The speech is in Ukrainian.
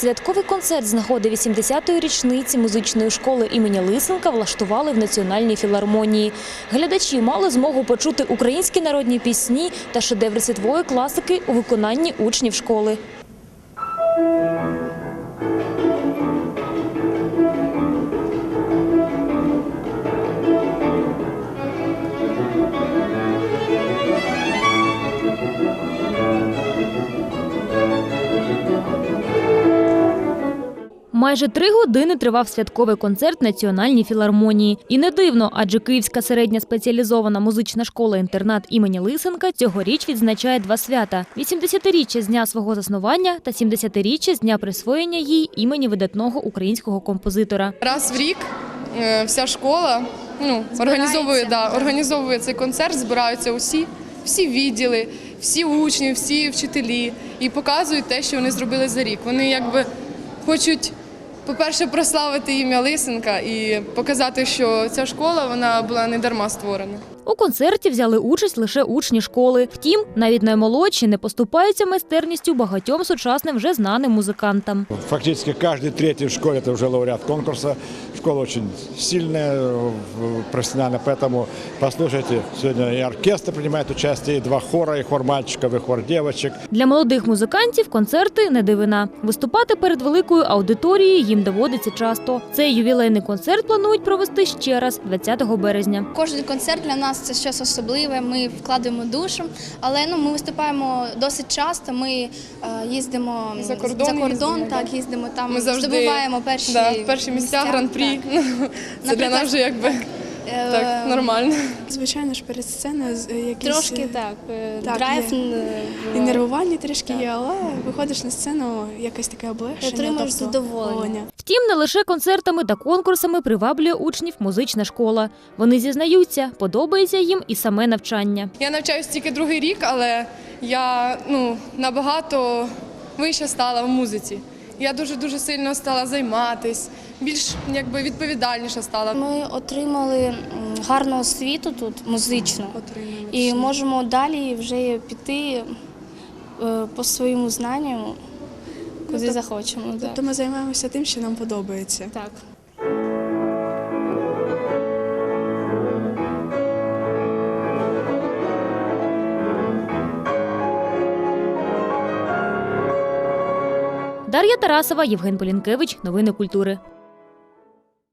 Святковий концерт з нагоди 80-ї річниці музичної школи імені Лисенка влаштували в Національній філармонії. Глядачі мали змогу почути українські народні пісні та шедеври світової класики у виконанні учнів школи. Майже три години тривав святковий концерт Національній філармонії. І не дивно, адже Київська середня спеціалізована музична школа-інтернат імені Лисенка цьогоріч відзначає два свята: 80-річчя з дня свого заснування та 70-річчя з дня присвоєння їй імені видатного українського композитора. Раз в рік е, вся школа ну, організовує, да, організовує цей концерт, збираються усі, всі відділи, всі учні, всі вчителі і показують те, що вони зробили за рік. Вони якби хочуть, по-перше, прославити ім'я Лисенка і показати, що ця школа вона була не дарма створена. У концерті взяли участь лише учні школи. Втім, навіть наймолодші не поступаються майстерністю багатьом сучасним вже знаним музикантам. Фактично кожен третій в школі це вже лауреат конкурса. Школа очень сильная, э, профессиональная, поэтому послушайте, сегодня и оркестр принимает участие, и два хора, и хор мальчиков, и хор девочек. Для молодих музикантів концерти не дивина. Виступати перед великою аудиторією їм доводиться часто. Цей ювілейний концерт планують провести ще раз 20 березня. Кожен концерт для нас це щось особливе. Ми вкладаємо душу, але ну ми виступаємо досить часто. Ми е, їздимо За кордон за кордон їздимо, так їздимо там. Ми завжди здобуваємо перші, да, перші місця, гран-прі. Так. Це для нас вже якби Е, так нормально. Звичайно ж, перед сценою е, якісь Трошки е, так, так, драйв є. і нервування трішки є, але виходиш на сцену, якесь таке облегшення. Отримуєш тобто, задоволення. Втім, не лише концертами та конкурсами приваблює учнів музична школа. Вони зізнаються, подобається їм і саме навчання. Я навчаюсь тільки другий рік, але я ну, набагато вище стала в музиці. Я дуже дуже сильно стала займатися, більш якби відповідальніша стала. Ми отримали гарну освіту тут музичну і можемо далі вже піти е, по своєму знанню, куди захочемо. так. Тобто ми займаємося тим, що нам подобається. Так. Дар'я Тарасова, Євген Полінкевич. Новини культури.